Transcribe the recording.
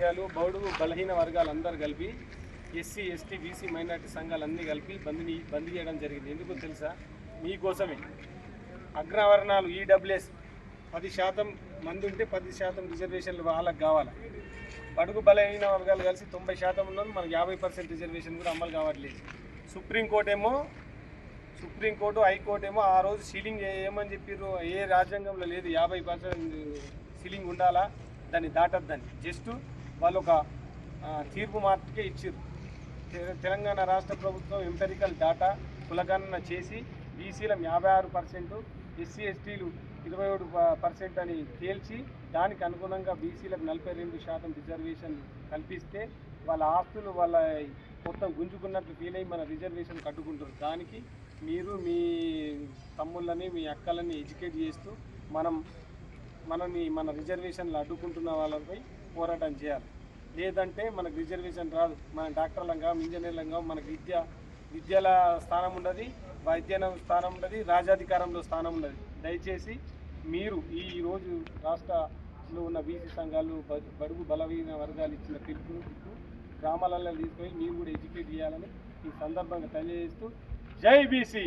సంఘాలు బౌడు బలహీన వర్గాలు అందరు కలిపి ఎస్సీ ఎస్టీ బీసీ మైనార్టీ సంఘాలు అన్నీ కలిపి బంద్ని బంద్ చేయడం జరిగింది. ఎందుకు తెలుసా? మీకోసమే. అగ్రవర్ణాలు ఈడబ్ల్యూఎస్. పది శాతం మంది ఉంటే పది శాతం రిజర్వేషన్లు వాళ్ళకి కావాలి. బడుగు బలహీన వర్గాలు కలిసి తొంభై శాతం ఉన్నది మనకు యాభై పర్సెంట్ రిజర్వేషన్ కూడా అమలు కావట్లేదు. సుప్రీంకోర్టు ఏమో సుప్రీంకోర్టు హైకోర్టు ఏమో ఆ రోజు సీలింగ్ ఏమని చెప్పారు ఏ రాజ్యాంగంలో లేదు యాభై పర్సెంట్ సీలింగ్ ఉండాలా? దాన్ని దాటద్దని. జస్ట్ వాళ్ళు ఒక తీర్పు మార్పుకే ఇచ్చారు తె- తెలంగాణ రాష్ట్ర ప్రభుత్వం ఎంపెరికల్ డాటా కులగణన చేసి బీసీల యాభై ఆరు పర్సెంట్ ఎస్సీ ఎస్టీలు ఇరవై ఏడు పర్సెంట్ అని తేల్చి దానికి అనుగుణంగా బీసీలకు నలభై రెండు శాతం రిజర్వేషన్ కల్పిస్తే వాళ్ళ ఆస్తులు వాళ్ళ మొత్తం గుంజుకున్నట్లు ఫీల్ అయ్యి మన రిజర్వేషన్ కట్టుకుంటారు దానికి మీరు మీ తమ్ముళ్ళని మీ అక్కలని ఎడ్యుకేట్ చేస్తూ మనం మనని మన రిజర్వేషన్లు అడ్డుకుంటున్న వాళ్ళపై పోరాటం చేయాలి. లేదంటే మనకు రిజర్వేషన్ రాదు. మన డాక్టర్లంగా ఇంజనీర్లంగా మనకు విద్య విద్యల స్థానం ఉండదు వైద్యన స్థానం ఉండదు రాజాధికారంలో స్థానం ఉండదు. దయచేసి మీరు ఈ రోజు రాష్ట్రంలో ఉన్న బీసీ సంఘాలు బడుగు బలహీన వర్గాలు ఇచ్చిన పిలుపును ఇప్పుడు గ్రామాలలో తీసుకొని మీరు కూడా ఎడ్యుకేట్ చేయాలని ఈ సందర్భంగా తెలియజేస్తూ జై బీసీ!